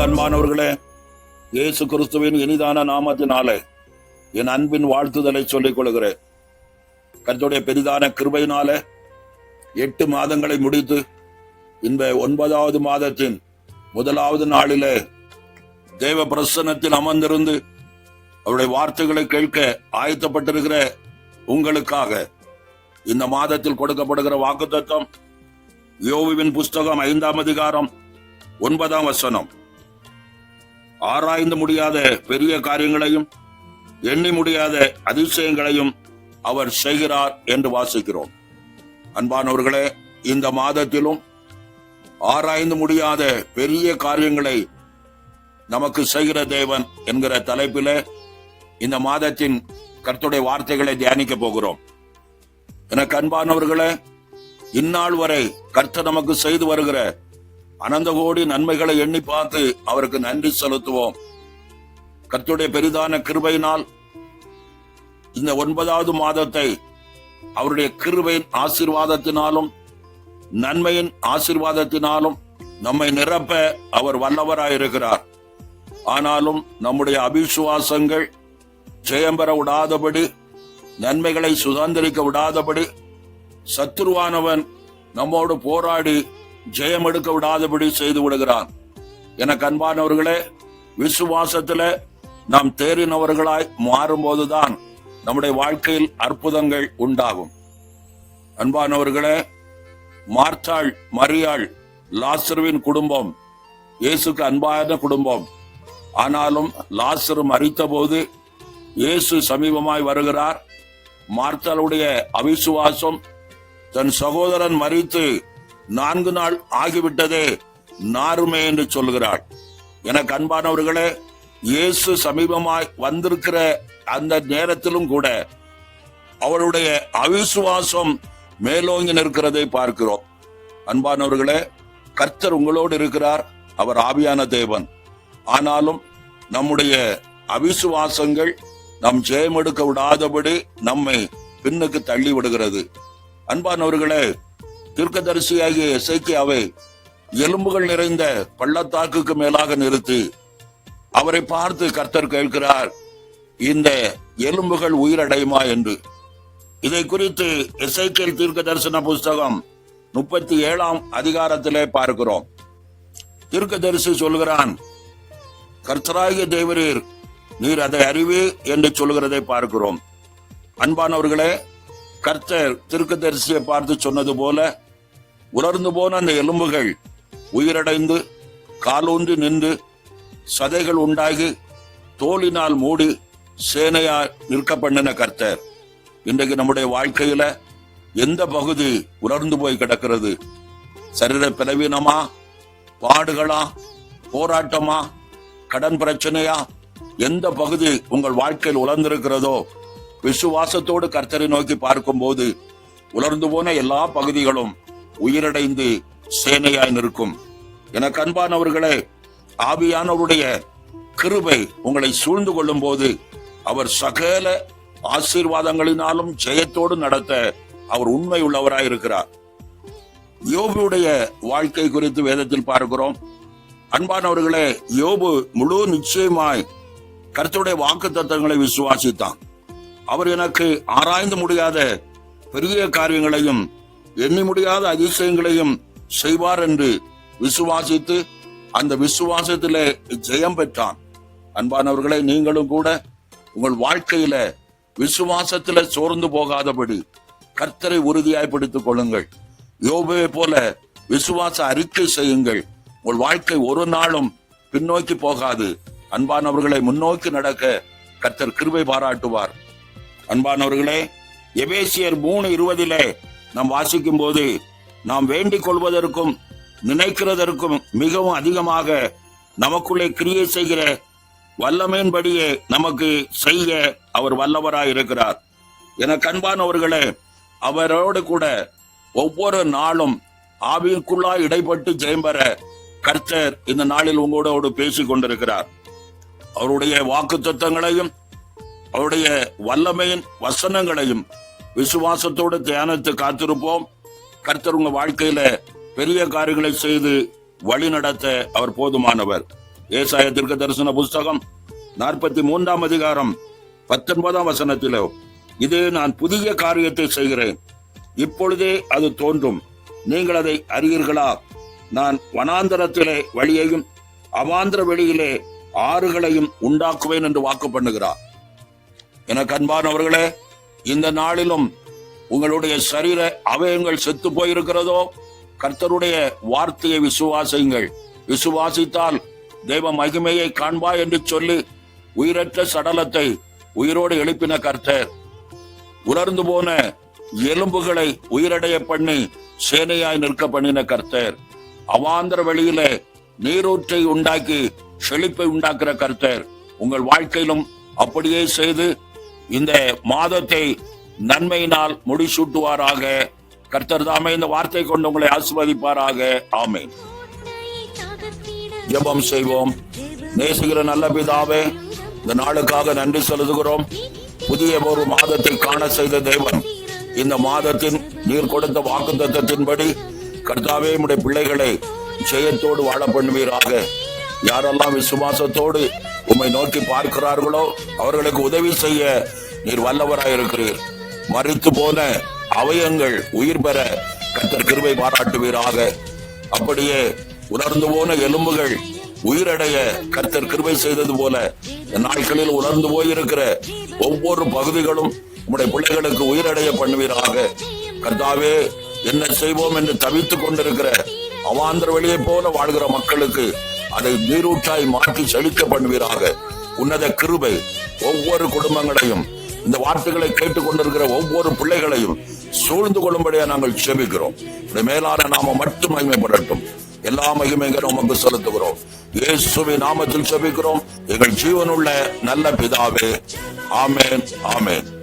கிறிஸ்துவுக்குள் அன்பானவர்களே இயேசு கிறிஸ்துவின் இனிதான நாமத்தினாலே என் அன்பின் வாழ்த்துதலை சொல்லிக் கொள்கிறேன். கர்த்தருடைய பெரிதான கிருபையினால எட்டு மாதங்களை முடித்து இந்த ஒன்பதாவது மாதத்தின் முதலாவது நாளிலே தேவ பிரசனத்தில் அமர்ந்திருந்து அவருடைய வார்த்தைகளை கேட்க ஆயத்தப்பட்டிருக்கிற உங்களுக்காக இந்த மாதத்தில் கொடுக்கப்படுகிற வாக்குத்தத்தம் யோவின் புஸ்தகம் ஐந்தாம் அதிகாரம் ஒன்பதாம் வசனம். ஆராய்ந்து முடியாத பெரிய காரியங்களையும் எண்ணி முடியாத அதிசயங்களையும் அவர் செய்கிறார் என்று வாசிக்கிறோம். அன்பானவர்களே இந்த மாதத்திலும் ஆராய்ந்து முடியாத பெரிய காரியங்களை நமக்கு செய்கிற தேவன் என்கிற தலைப்பிலே இந்த மாதத்தின் கர்த்துடைய வார்த்தைகளை தியானிக்க போகிறோம். எனக்கு அன்பானவர்களே இந்நாள் வரை கர்த்தர் நமக்கு செய்து வருகிற அனந்த கோடி நன்மைகளை எண்ணி பார்த்து அவருக்கு நன்றி செலுத்துவோம். கத்துடைய பெரிதான கிருபையினால் இந்த ஒன்பதாவது மாதத்தை அவருடைய கிருபையின் ஆசீர்வாதத்தினாலும் நன்மையின் ஆசீர்வாதத்தினாலும் நம்மை நிரப்ப அவர் வல்லவராயிருக்கிறார். ஆனாலும் நம்முடைய அபிசுவாசங்கள் ஜெயம்பெற விடாதபடி நன்மைகளை சுதந்திரிக்க விடாதபடி சத்துருவானவன் நம்மோடு போராடி ஜெயம் எடுக்க விடாதபடி செய்து விடுகிறார் எனக்கு அன்பானவர்களே விசுவாசத்துல நாம் தேறினவர்களாய் மாறும்போதுதான் நம்முடைய வாழ்க்கையில் அற்புதங்கள் உண்டாகும். அன்பானவர்களே மார்த்தாள் மரியாள் லாசருவின் குடும்பம் இயேசுக்கு அன்பான குடும்பம். ஆனாலும் லாசரு மறித்த போது இயேசு சமீபமாய் வருகிறார். மார்த்தாளுடைய அவிசுவாசம் தன் சகோதரன் மறித்து நான்கு நாள் ஆகிவிட்டதே. நாருமே என்று சொல்கிறாள் எனக்கு அன்பானவர்களே இயேசு சமீபமாய் வந்திருக்கிற அந்த நேரத்திலும் கூட அவருடைய அவிசுவாசம் மேலோங்கி நிற்கிறதை பார்க்கிறோம். அன்பானவர்களே கர்த்தர் உங்களோடு இருக்கிறார் அவர் ஆவியான தேவன். ஆனாலும் நம்முடைய அவிசுவாசங்கள் நம் ஜெயமெடுக்க விடாதபடி நம்மை பின்னுக்கு தள்ளி விடுகிறது. அன்பானவர்களே தீர்க்கதரிசியாகிய எசைக்கியாவை எலும்புகள் நிறைந்த பள்ளத்தாக்குக்கு மேலாக நிறுத்தி அவரை பார்த்து கர்த்தர் கேட்கிறார் இந்த எலும்புகள் உயிரடையுமா என்று. இதை குறித்து எசைக்கேல் தீர்க்க தரிசன புஸ்தகம் முப்பத்தி ஏழாம் அதிகாரத்திலே பார்க்கிறோம். தீர்க்கதரிசி சொல்கிறான் கர்த்தராகிய தேவரீர் நீர் அதை அறிவு என்று சொல்கிறதை பார்க்கிறோம். அன்பானவர்களே கர்த்தர் திருக்கதரிசியை பார்த்து சொன்னது போல உலர்ந்து போன அந்த எலும்புகள் உயிரடைந்து காலூன்றி நின்று சதைகள் உண்டாகி தோலினால் மூடி சேனையா நிற்க பண்ணின கர்த்தர். இன்றைக்கு நம்முடைய வாழ்க்கையில எந்த பகுதி உலர்ந்து போய் கிடக்கிறது? சரீர பலவீனமா? பாடுகளா? போராட்டமா? கடன் பிரச்சனையா? எந்த பகுதி உங்கள் வாழ்க்கையில் உலர்ந்திருக்கிறதோ? விசுவாசத்தோடு கர்த்தரை நோக்கி பார்க்கும்போது உலர்ந்து போன எல்லா பகுதிகளும் உயிரடைந்து சேனையாய் நிற்கும். எனக்கு அன்பானவர்களே ஆவியானவருடைய கிருபை உங்களை சூழ்ந்து கொள்ளும் போது அவர் சகல ஆசீர்வாதங்களினாலும் ஜெயத்தோடு நடத்த அவர் உண்மை உள்ளவராய் இருக்கிறார். யோபுடைய வாழ்க்கை குறித்து வேதத்தில் பார்க்கிறோம். அன்பானவர்களே யோபு முழு நிச்சயமாய் கருத்துடைய வாக்கு தத்தங்களை விசுவாசித்தான். அவர் எனக்கு ஆராய்ந்து முடியாத பெரிய காரியங்களையும் எண்ணி முடியாத அதிசயங்களையும் செய்வார் என்று விசுவாசித்து அந்த விசுவாசத்திலே ஜெயம் பெற்றான். அன்பானவர்களே நீங்களும் கூட உங்கள் வாழ்க்கையில விசுவாசத்துல சோர்ந்து போகாதபடி கர்த்தரை உறுதியாய் பிடித்துக் கொள்ளுங்கள். யோபுவை போல விசுவாச அறிக்கை செய்யுங்கள். உங்கள் வாழ்க்கை ஒரு நாளும் பின்னோக்கி போகாது. அன்பானவர்களை முன்னோக்கி நடக்க கர்த்தர் கிருபை பாராட்டுவார். அன்பானவர்களே எபேசியர் மூணு இருபதிலே நாம் வாசிக்கும் போது நாம் வேண்டிக் கொள்வதற்கும் நினைக்கிறதற்கும் மிகவும் அதிகமாக நமக்குள்ளே கிரியை செய்கிற வல்லமையின்படியே நமக்கு செய்ய அவர் வல்லவராய் இருக்கிறார். என கண்பானவர்களே அவரோடு கூட ஒவ்வொரு நாளும் ஆவிற்குள்ளா இடைப்பட்டு ஜெயம்பெற கர்த்தர் இந்த நாளில் உங்களோடு பேசி கொண்டிருக்கிறார். அவருடைய வாக்கு தத்தங்களையும் அவருடைய வல்லமையின் வசனங்களையும் விசுவாசத்தோடு தியானத்தை காத்திருப்போம். கர்த்தர் உங்க வாழ்க்கையில பெரிய காரியங்களை செய்து வழி நடத்த அவர் போதுமானவர். ஏசாய தீர்க்க தரிசன புஸ்தகம் நாற்பத்தி மூன்றாம் அதிகாரம் பத்தொன்பதாம் வசனத்திலோ இதே நான் புதிய காரியத்தை செய்கிறேன். இப்பொழுதே அது தோன்றும். நீங்கள் அதை அறியீர்களா? நான் வனாந்தரத்திலே வழியையும் அவாந்திர வெளியிலே ஆறுகளையும் உண்டாக்குவேன் என்று வாக்கு பண்ணுகிறார். என கண்பானவர்களே இந்த நாளிலும் உங்களுடைய சரீர அவயங்கள் செத்து போயிருக்கிறதோ கர்த்தருடைய வார்த்தையை விசுவாசியுங்கள். விசுவாசித்தால் தெய்வ மகிமையை காண்பா என்று சொல்லி உயிரற்ற சடலத்தை உயிரோடு எழுப்பின கர்த்தர். உலர்ந்து போன எலும்புகளை உயிரடைய பண்ணி சேனையாய் நிற்க பண்ணின கர்த்தர். அவாந்திர வழியில நீரூற்றை உண்டாக்கி செழிப்பை உண்டாக்குற கர்த்தர். உங்கள் வாழ்க்கையிலும் அப்படியே செய்து இந்த மாதத்தை நன்மையினால் முடிசூட்டுவாராக. கர்த்தர் தாமே இந்த வார்த்தை கொண்டு உங்களை ஆசிர்வதிப்பாராக. ஆமே ஜபம் செய்வோம். நேசுகிற நல்ல பிதாவே இந்த நாளுக்காக நன்றி செலுத்துகிறோம். புதிய ஒரு மாதத்தை காண செய்த தேவன் இந்த மாதத்தின் நீர் கொடுத்த வாக்கு தத்துவத்தின்படி கர்த்தாவே உடைய பிள்ளைகளை ஜெயத்தோடு வாழ பண்ணுவீராக. யாரெல்லாம் விசுவாசத்தோடு உம்மை நோக்கி பார்க்கிறார்களோ அவர்களுக்கு உதவி செய்ய நீர் வல்லவராயிருக்கிறீர் மறித்து போன அவயங்கள் உயிர் பெற கர்த்தர் கிருபை பாராட்டுவீராக. அப்படியே உலர்ந்து போன எலும்புகள் உயிரடைய கர்த்தர் கிருபை செய்தது போல நாட்களில் உணர்ந்து போயிருக்கிற ஒவ்வொரு பகுதிகளும் உடைய பிள்ளைகளுக்கு உயிரடைய பண்ணுவீராக. கர்த்தாவே என்ன செய்வோம் என்று தவித்துக் கொண்டிருக்கிற அவாந்திர வழியை போல வாழ்கிற மக்களுக்கு அதை நீரூற்றாய் மாற்றி செழிக்க பண்ணுவீராக. உன்னத கிருபை ஒவ்வொரு குடும்பங்களையும் இந்த வார்த்தைகளை கேட்டுக்கொண்டிருக்கிற ஒவ்வொரு பிள்ளைகளையும் சூழ்ந்து கொள்ளும்படியா நாங்கள் செபிக்கிறோம் மேலான நாம மட்டும் மகிமைப்படட்டும். எல்லா மகிமைகளும் உமக்கு செலுத்துகிறோம். இயேசுவின் நாமத்தில் செபிக்கிறோம் எங்கள் ஜீவனுள்ள நல்ல பிதாவே. ஆமேன் ஆமேன்.